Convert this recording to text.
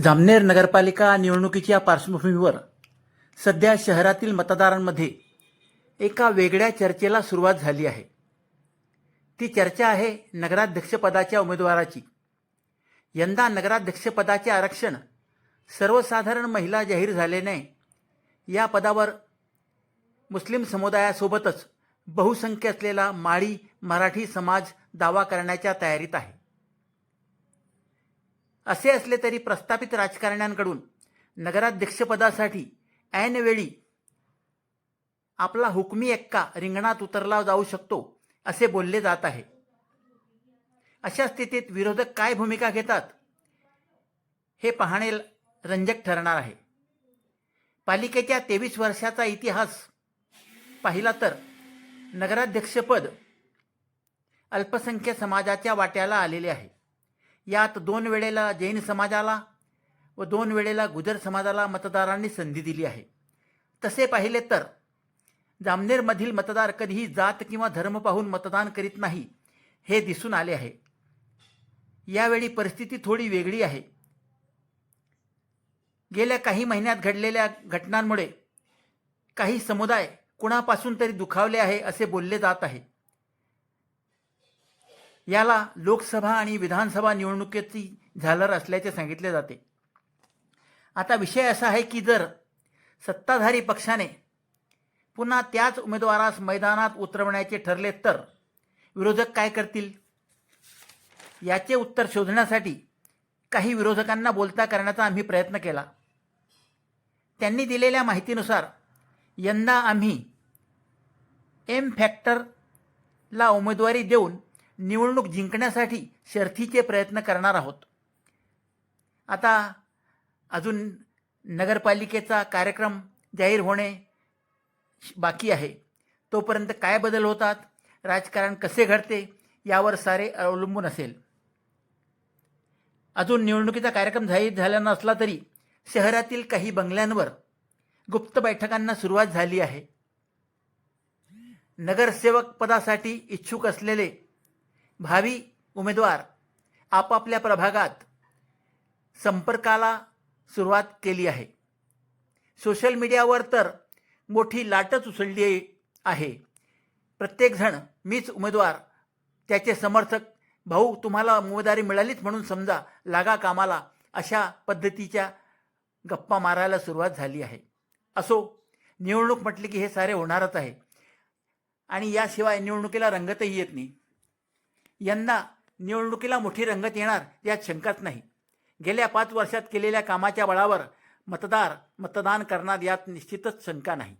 जामनेर नगरपालिका निवडणुकीच्या पार्श्वभूमीवर सध्या शहरातील मतदारांमध्ये एका वेगळ्या चर्चेला सुरुवात झाली आहे. ती चर्चा आहे नगराध्यक्षपदाच्या उमेदवाराची. यंदा नगराध्यक्षपदाचे आरक्षण सर्वसाधारण महिला जाहीर झाल्याने या पदावर मुस्लिम समुदायासोबतच बहुसंख्य असलेला माळी मराठी समाज दावा करण्याच्या तयारीत आहे. असे असले तरी प्रस्थापित राजकारण्यांकडून नगराध्यक्षपदासाठी ऐनवेळी आपला हुकमी एक्का रिंगणात उतरला जाऊ शकतो असे बोलले जात आहे. अशा स्थितीत विरोधक काय भूमिका घेतात हे पाहणे रंजक ठरणार आहे. पालिकेच्या तेवीस वर्षाचा इतिहास पाहिला तर नगराध्यक्षपद अल्पसंख्य समाजाच्या वाट्याला आलेले आहे. यात दोन वेळेला जैन समाजाला व दोन वेळेला गुजर समाजाला मतदारांनी संधी दिली आहे. तसे पाहिले तर जामनेरमधील मतदार कधीही जात किंवा धर्म पाहून मतदान करीत नाही हे दिसून आले आहे. यावेळी परिस्थिती थोडी वेगळी आहे. गेल्या काही महिन्यात घडलेल्या घटनांमुळे काही समुदाय कुणापासून तरी दुखावले आहे असे बोलले जात आहे. याला लोकसभा आणि विधानसभा निवडणुकीची झालर असल्याचे सांगितले जाते. आता विषय असा आहे की जर सत्ताधारी पक्षाने पुन्हा त्याच उमेदवारास मैदानात उतरवण्याचे ठरले तर विरोधक काय करतील? याचे उत्तर शोधण्यासाठी काही विरोधकांना बोलता करण्याचा आम्ही प्रयत्न केला. त्यांनी दिलेल्या माहितीनुसार यंदा आम्ही एम फॅक्टरला उमेदवारी देऊन निवडणूक जिंकण्यासाठी शर्थीचे प्रयत्न करणार आहोत. आता अजून नगरपालिकेचा कार्यक्रम जाहीर होणे बाकी आहे. तोपर्यंत काय बदल होतात राजकारण कसे घडते यावर सारे अवलंबून असेल. अजून निवडणुकीचा कार्यक्रम जाहीर झाला नसला तरी शहरातील काही बंगल्यांवर गुप्त बैठकांना सुरुवात झाली आहे. नगरसेवक पदासाठी इच्छुक असलेले भावी उमेदवार आपापल्या प्रभागात संपर्काला सुरुवात केली आहे. सोशल मीडियावर तर मोठी लाटच उसळली आहे. प्रत्येकजण मीच उमेदवार त्याचे समर्थक भाऊ तुम्हाला उमेदवारी मिळालीच म्हणून समजा लागा कामाला अशा पद्धतीच्या गप्पा मारायला सुरुवात झाली आहे. असो निवडणूक म्हटली की हे सारे होणारच आहे. आणि याशिवाय निवडणुकीला रंगतही येत नाही. यंदा निवडणुकीला मोठी रंगत येणार यात शंकाच नाही. गेल्या पाच वर्षात केलेल्या कामाच्या बळावर मतदार मतदान करणार यात निश्चितच शंका नाही.